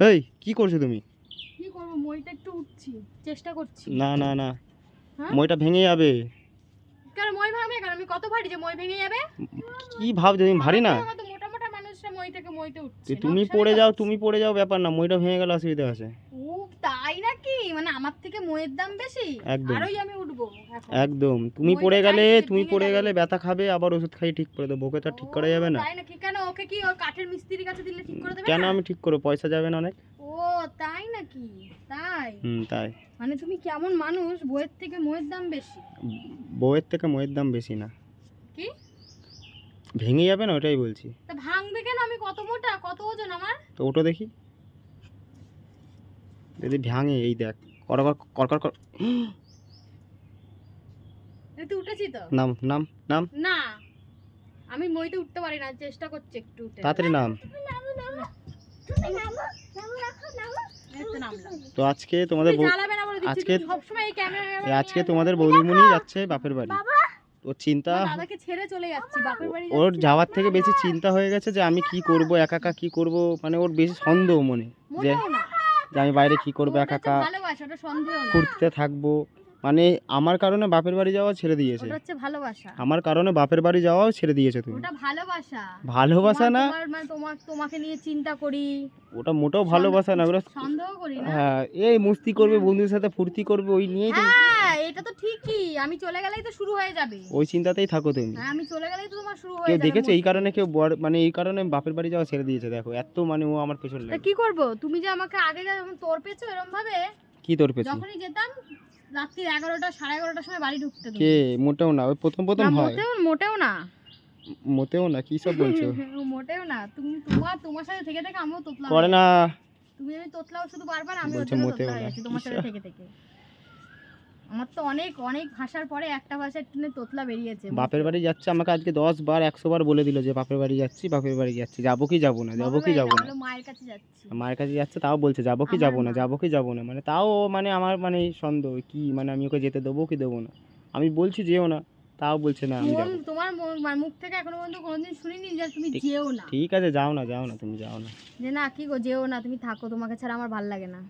এই কি করছ তুমি কি করব মইটা একটু উঠছি চেষ্টা করছি না না না হ্যাঁ? মইটা ভেঙে যাবে কারণ মই ভাঙবে কারণ আমি কত ভারী যে মই ভেঙে যাবে কি ভাব তুমি ভারী না তো মোটা মোটা মানুষরা মই থেকে মইতে উঠছে তুমি পড়ে যাও তুমি পড়ে যাও ব্যাপার না মইটা ভেঙে গেল অসুবিধা আছে ও তাই নাকি? মানে আমার থেকে মইয়ের দাম বেশি? একদম। আরোই আমি উঠবো একদম। তুমি পড়ে গেলে তুমি পড়ে। গেলে ব্যথা খাবে আবার ওষুধ খাইয়ে ঠিক করে দেবো। ওকে তো ঠিক করা যাবে না। তাই নাকি? কেন ওকে কি ওই কাঠের মিস্ত্রির কাছে দিলে ঠিক করে দেবে কেন আমি ঠিক করব? পয়সা যাবে না অনেক। ও তাই নাকি? তাই? হুম তাই। মানে তুমি কেমন মানুষ বইয়ের থেকে মইয়ের দাম বেশি? বউয়ের থেকে ময়ের দাম বেশি না। কি? ভেঙে যাবে না ওটাই বলছি। তা ভাঙবে কেন? আমি কত মোটা? কত ওজন আমার? তো ওটা দেখি। যদি ভাঙে এই দেখ। কর কর কর কর কর। এই তো উঠেছি তো? নাম নাম নাম। না। আমি মইতে উঠতে পারি না চেষ্টা করছি একটু উঠে। তাড়াতাড়ি নাম। তো আজকে তোমাদের আজকে- তুমি সবসময় এই ক্যামেরা এই আজকে তোমাদের বৌদিমণি যাচ্ছে বাপের বাড়ি। ওর চিন্তা ছেড়ে চলে যাচ্ছি বাপের বাড়ি ওর যাওয়ার থেকে বেশি চিন্তা হয়ে গেছে যে আমি কি করব একা একা কি করব মানে ওর বেশি সন্দেহ মনে। যে যে আমি বাইরে কি করব একা একা ফুর্তিতে থাকব। মানে আমার কারণে বাপের বাড়ি যাওয়া ছেড়ে দিয়েছে। ভালোবাসা। আমার কারণে বাপের বাড়ি যাওয়াও ছেড়ে দিয়েছে তুমি। ওটা ভালোবাসা। ভালোবাসা না? মানে তোমার তোমাকে নিয়ে চিন্তা করি। ওটা মোটেও ভালোবাসা না। ওরা সন্দেহ করি না। হ্যাঁ এই মস্তি করবে বন্ধুদের সাথে ফুর্তি করবে ওই নিয়েই এটা তো ঠিকই। আমি চলে গেলেই তো শুরু হয়ে যাবে। ওই চিন্তাতেই থাকো তুমি। হ্যাঁ আমি চলে গেলেই তো তোমার শুরু হয়ে যাবে দেখেছ? এই কারণে কেউ মানে এই কারণে বাপের বাড়ি যাওয়া ছেড়ে দিয়েছে দেখো। এত মানে ও আমার পেছন লাগে কি করব? তুমি যে আমাকে আগে যেমন তোর পেছো এরকম ভাবে কি তোর পেছন যখনই যেতাম রাত্রি এগারোটা সাড়ে এগারোটার সময় বাড়ি ঢুকতে তুমি। কে? মোটেও না। ওই প্রথম প্রথম হয়। মোটেও মোটেও না। মোটেও না? কি সব বলছো? মোটেও না। তুমি তোমার তোমার সাথে থেকে থেকে আমিও তোতলা করে না। তুমি আমি তোতলাও শুধু বারবার আমি মোটেও না। তোমার সাথে থেকে থেকে। আমার তো অনেক অনেক ভাষার পরে একটা ভাষার টেনে তোতলা বেরিয়েছে বাপের বাড়ি যাচ্ছে আমাকে আজকে দশ বার একশো বার বলে দিল যে বাপের বাড়ি যাচ্ছি বাপের বাড়ি যাচ্ছি। যাব কি যাব না? যাব কি যাব না? মায়ের কাছে যাচ্ছি। মায়ের কাছে যাচ্ছে তাও বলছে যাব কি যাব না? যাব কি যাব না? মানে তাও মানে আমার মানে সন্দেহ কি মানে আমি ওকে যেতে দেবো কি দেবো না? আমি বলছি যেও না তাও বলছে না আমি যাব। তোমার মানে মুখ থেকে এখনও পর্যন্ত কোনোদিন শুনিনি যে তুমি ঠিক- যেও না। ঠিক আছে যাও না যাও না তুমি যাও না। যে না কি গো যেও না তুমি থাকো তোমাকে ছাড়া আমার ভালো লাগে না।